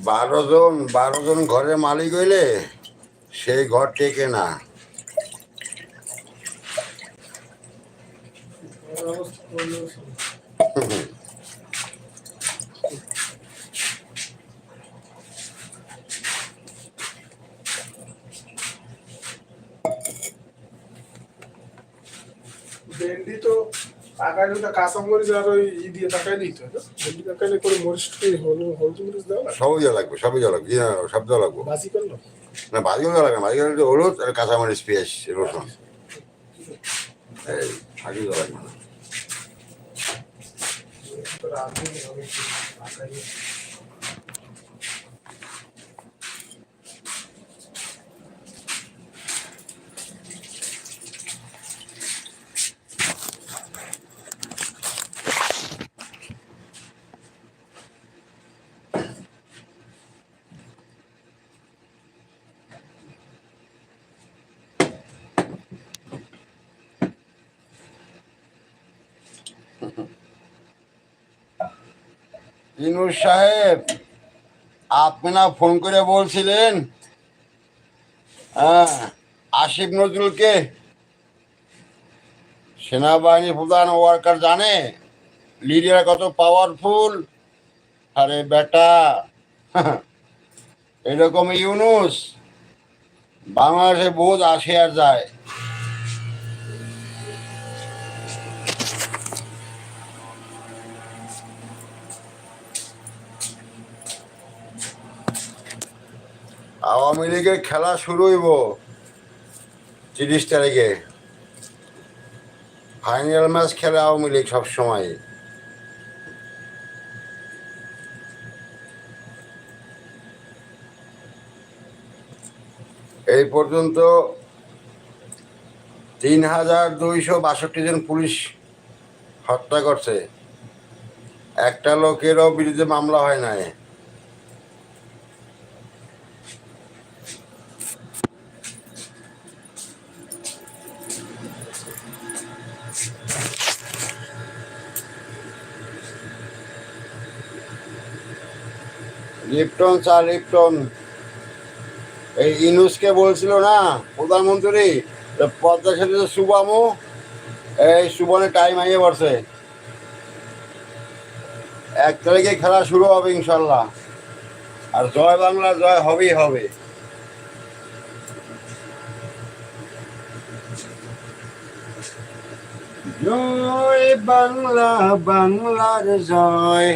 বারো জন বারো জন ঘরের মালিক হইলে সেই ঘর টেকে না ভেন্ডি তো তাকাইলে তো কাঁচা মরিচ আর ওই ই দিয়ে তাকাই দিতে হয়? না তাকাইলে করে মরিচ হলুদ মরিচ দেওয়া সবই দেওয়া লাগবে সবই দেওয়া লাগবে হ্যাঁ সব দেওয়া লাগবে। বাসি করল না বাসি দেওয়া লাগবে বাসি করলে হলুদ আর কাঁচামরিচ পেঁয়াজ রসুন। এই ভাজি দেওয়া লাগবে না। ইনুর সাহেব, আপনি না ফোন করে বলছিলেন হ্যাঁ আসিফ নজরুলকে? সেনাবাহিনী প্রধান ওয়ার্কার জানে লিডার কত পাওয়ারফুল আরে বেটা, এরকম ইউনুস, বাংলাদেশে বোধ আসে আর যায়। আওয়ামী লীগের খেলা শুরু হইব তিরিশ তারিখে। ফাইনাল ম্যাচ খেলে আওয়ামী লীগ সবসময় এই পর্যন্ত তিন হাজার দুইশো বাষট্টি জন পুলিশ হত্যা করছে। একটা লোকেরও বিরুদ্ধে মামলা হয় নাই। লিপটন চা লিপটন। এই ইনুসকে বলছিল না, প্রধানমন্ত্রী পদ্মা সেতু সুবামু এই সুবনের টাইম আইয়ে পড়ছে। এক তারিখে খেলা শুরু হবে ইনশাল্লাহ। আর জয় বাংলা, জয় হবেই হবে। জয় বাংলা, বাংলার জয়।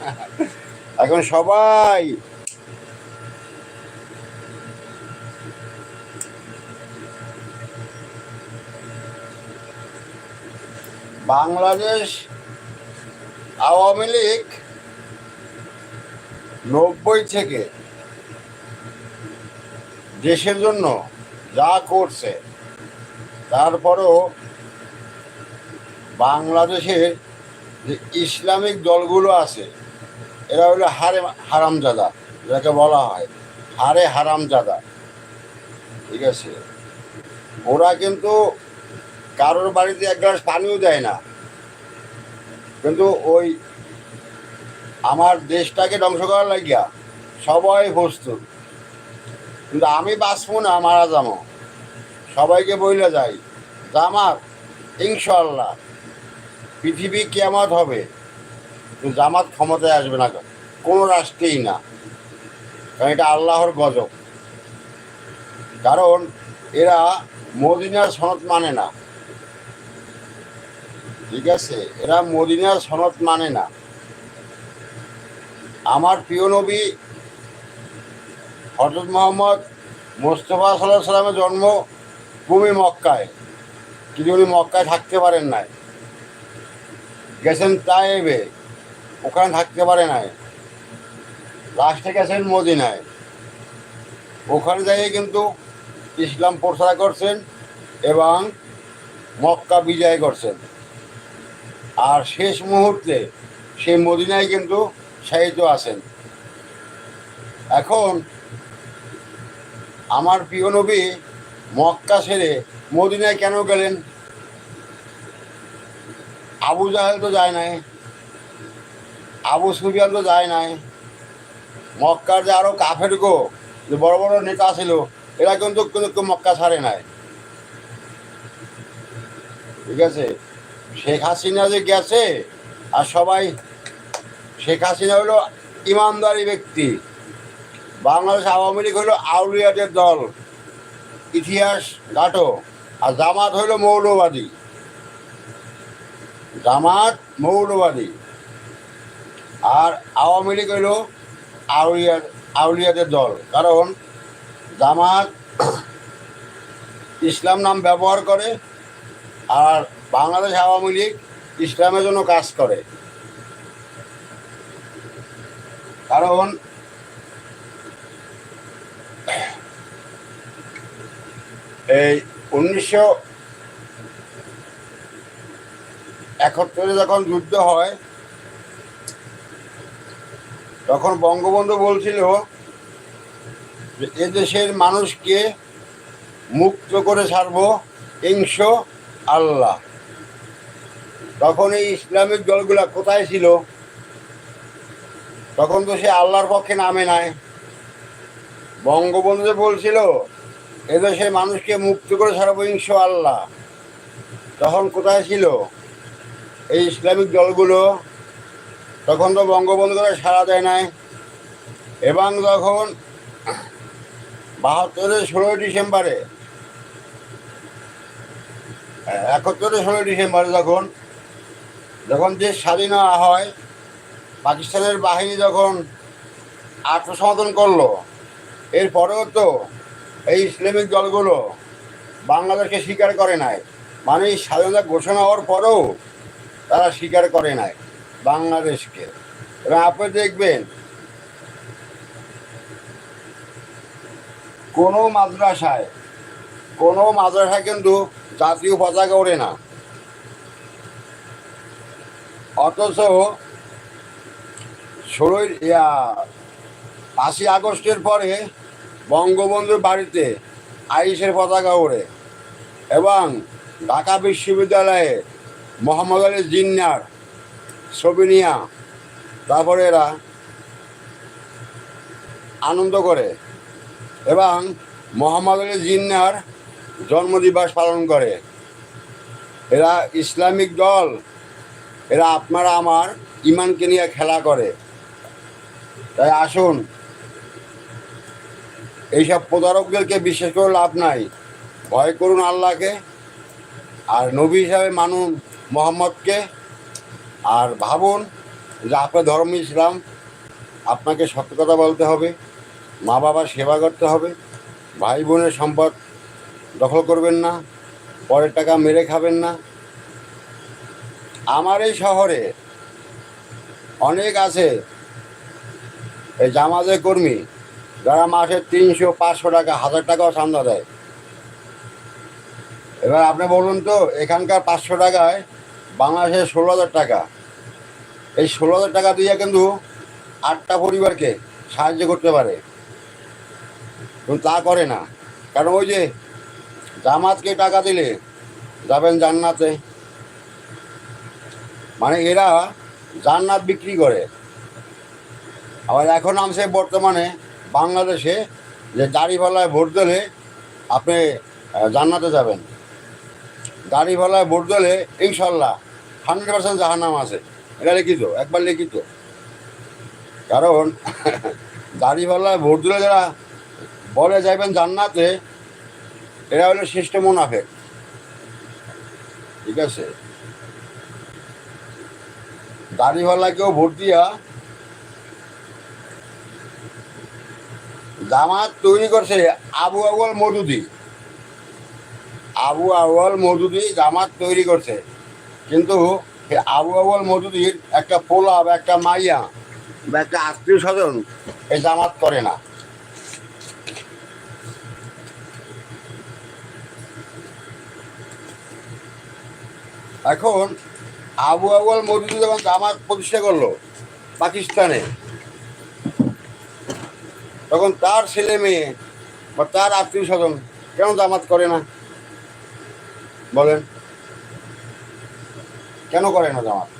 এখন সবাই বাংলাদেশ আওয়ামী লীগ নব্বই থেকে দেশের জন্য যা করছে, তারপরও বাংলাদেশের যে ইসলামিক দলগুলো আছে এরা হলো হারে হারামজাদা যাকে বলা হয়। হারে হারামজাদা। ঠিক আছে? ওরা কিন্তু কারোর বাড়িতে এক গ্লাস পানিও দেয় না। কিন্তু ওই আমার দেশটাকে ধ্বংস করার লাগিয়া সবাই প্রস্তুত। কিন্তু আমি বাঁচবো না, মারা যাব। সবাইকে বইলে যাই। জামাত ইনশাল্লাহ পৃথিবী কেমত হবে। জামাত ক্ষমতায় আসবে না, কোনো রাষ্ট্রেই না। কারণ এটা আল্লাহর গজব। কারণ এরা মদিনার সনদ মানে না। ঠিক আছে? এরা মদিনার সনদ মানে না। আমার প্রিয় নবী হজরত মোহাম্মদ মোস্তফা সাল্লাহ সাল্লামের জন্ম ভূমি মক্কায়। কিন্তু উনি মক্কায় থাকতে পারেন নাই। গেছেন তাইবে ওখানে থাকতে পারে নাই। লাস্টে গেছেন মদিনায়। ওখানে যাইয়ে কিন্তু ইসলাম প্রচার করছেন এবং মক্কা বিজয় করছেন। আর শেষ মুহূর্তে সেই মদিনায় কিন্তু শাহিত আছেন। এখন আমার প্রিয় নবী মক্কা ছেড়ে মদিনায় কেন গেলেন? আবু জাহেল তো যায় নাই। আবু সুফিয়ান তো যায় নাই। মক্কার যে আরও কাফের গো, যে বড় বড় নেতা ছিল, এরা কিন্তু কোনো মক্কা ছাড়ে নাই। ঠিক আছে? শেখ হাসিনা যে গেছে, আর সবাই, শেখ হাসিনা হলো ইমানদারি ব্যক্তি। বাংলাদেশ আওয়ামী লীগ হলো আউলিয়াদের দল। ইতিহাস ঘাটো, আর জামাত হলো মৌলবাদী। জামাত মৌলবাদী। আর আওয়ামী লীগ হইল আউলিয়া আউলিয়াদের দল। কারণ জামাত ইসলাম নাম ব্যবহার করে আর বাংলাদেশ আওয়ামী লীগ ইসলামের জন্য কাজ করে। কারণ এই উনিশশো একাত্তরে যখন যুদ্ধ হয় তখন বঙ্গবন্ধু বলছিল যে এদেশের মানুষকে মুক্ত করে ছাড়বো ইংশ আল্লাহ। তখন এই ইসলামিক দলগুলা কোথায় ছিল? তখন তো সে আল্লাহর পক্ষে নামে নাই। বঙ্গবন্ধু বলছিল এদেশের মানুষকে মুক্ত করে ছাড়বো ইংশ আল্লাহ। তখন কোথায় ছিল? এই ইসলামিক দলগুলো তখন তো বঙ্গবন্ধু করে সাড়া দেয় নাই। এবং যখন বাহাত্তরের ষোলোই ডিসেম্বরে একাত্তরের ষোলোই ডিসেম্বরে যখন যখন দেশ স্বাধীন হয়, পাকিস্তানের বাহিনী যখন আত্মসমর্পণ করল, এরপরেও তো এই ইসলামিক দলগুলো বাংলাদেশকে স্বীকার করে নাই। মানে স্বাধীনতা ঘোষণা হওয়ার পরেও তারা স্বীকার করে নাই। বাংলাদেশকে। এবং আপনি দেখবেন, কোনো মাদ্রাসায় কোনো মাদ্রাসায় কিন্তু জাতীয় পতাকা ওড়ে না। অথচ ষোলোই পাঁচই আগস্টের পরে বঙ্গবন্ধুর বাড়িতে আইসের পতাকা ওড়ে এবং ঢাকা বিশ্ববিদ্যালয়ে মোহাম্মদ আলী জিন্নার ছবি তারপরে এরা আনন্দ করে এবং মোহাম্মদ আলী জিন্নার জন্মদিবস পালন করে। এরা ইসলামিক দল। এরা আপনারা আমার ইমানকে নিয়ে খেলা করে। তাই আসুন। এইসব প্রতারকদেরকে বিশ্বাস করে লাভ নাই। ভয় করুন আল্লাহকে। আর নবী হিসাবে মানুন মোহাম্মদকে। আর ভাবুন যে আপনার ধর্ম ইসলাম, আপনাকে সত্য কথা বলতে হবে মা বাবার সেবা করতে হবে ভাই বোনের সম্পদ দখল করবেন না, পরের টাকা মেরে খাবেন না। আমার এই শহরে অনেক আছে এই জামাজের কর্মী, যারা মাসে তিনশো, পাঁচশো টাকা, হাজার টাকাও চান্দা দেয়। এবার আপনি বলুন তো, এখানকার পাঁচশো টাকায় বাংলাদেশের ষোলো হাজার টাকা। এই ষোলো হাজার টাকা দিয়ে কিন্তু আটটা পরিবারকে সাহায্য করতে পারে। কিন্তু তা করে না। কারণ ওই যে জামাতকে টাকা দিলে যাবেন জান্নাতে। মানে এরা জান্নাত বিক্রি করে। আবার এখন আমছে বর্তমানে বাংলাদেশে যে দাড়িপাল্লায় ভোট দিলে আপনি জান্নাতে যাবেন। দাড়িপাল্লায় ভোট দিলে ইনশাল্লাহ হান্ড্রেড পার্সেন্ট জাহান্নাম আছে। এটা লিখিত, একবার লিখিত। কারণ দাড়িপাল্লায় ভোট দিলে যারা বলে যাবেন জান্নাতে, এরা হলো শ্রেষ্ঠ মুনাফেক। ঠিক আছে? দাড়িওয়ালাকেও ভোট দিয়া জামাত তৈরি করছে আবু আউয়াল মধুদি আবু আউয়াল মধুদি জামাত তৈরি করছে। কিন্তু আবু আউয়াল মধুদির একটা পোলা বা একটা মাইয়া বা একটা আত্মীয় স্বজন এই জামাত করে না। এখন আবু আউয়াল মধুদি যখন জামাত প্রতিষ্ঠা করল পাকিস্তানে, তখন তার ছেলে মেয়ে বা তার আত্মীয় স্বজন কেন জামাত করে না? বলেন। কেন করে না জামাত?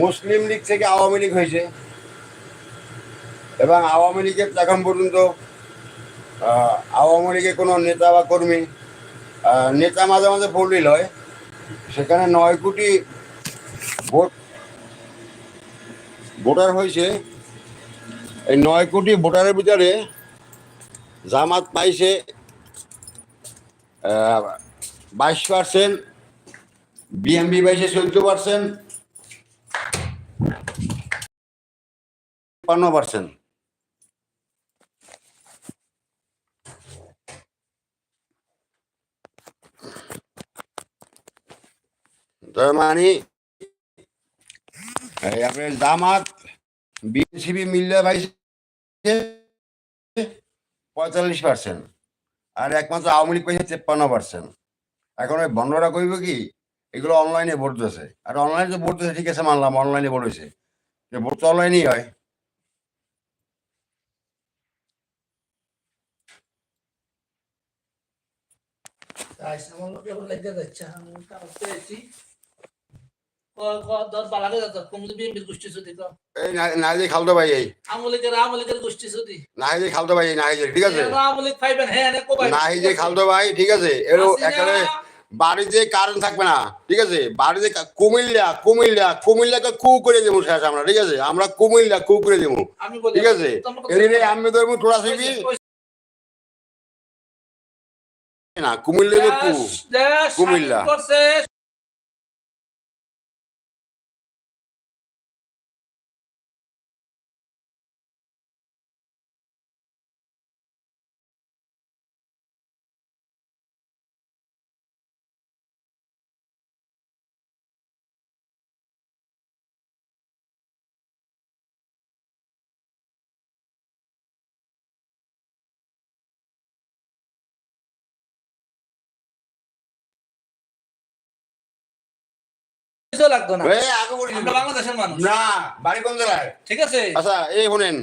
মুসলিম লীগ থেকে আওয়ামী লীগ হয়েছে। এবং আওয়ামী লীগের এখন পর্যন্ত আওয়ামী লীগের কোনো নেতা বা কর্মী নেতা মাঝে মাঝে পল্লীল হয়। সেখানে নয় কোটি ভোট, ভোটার হয়েছে। এই নয় কোটি ভোটারের ভিতরে জামাত পাইছে বাইশ পার্সেন্ট বিএমপি পাইছে চোদ্দ পার্সেন্ট পান্ন পার্সেন্ট। তার মানে আপনার জামাত বিএনসিপি মিললে পাইছে। পঁয়তাল্লিশ পার্সেন্ট আর একমাত্র আওয়ামী লীগ পাইছে তেপ্পান্ন পার্সেন্ট এখন ওই বন্ধরা কইব কি এগুলো অনলাইনে ভোট দিয়েছে। আর অনলাইনে তো ভোট দিয়েছে ঠিক আছে মানলাম অনলাইনে ভোট হয়েছে। ভোট তো অনলাইনেই হয়। Guys, লোকে এখন লেগে যাচ্ছে আমি কাগজ পেয়েছি ক- ঠিক আছে? বাড়িতে কারেন্ট থাকবে না ঠিক আছে? বাড়িতে কুমিল্লা কুমিল্লা কুমিল্লাকে কু করে দেবো শেষ আমরা ঠিক আছে? আমরা কুমিল্লা কু করে দেবো ঠিক আছে? আমি ধরবো না কুমিল্লা কু। কুমিল্লা। লাগতো না। বাংলাদেশের মানুষ। না বাড়ি কোন জেলায়? ঠিক আছে? আচ্ছা এই শোনেন।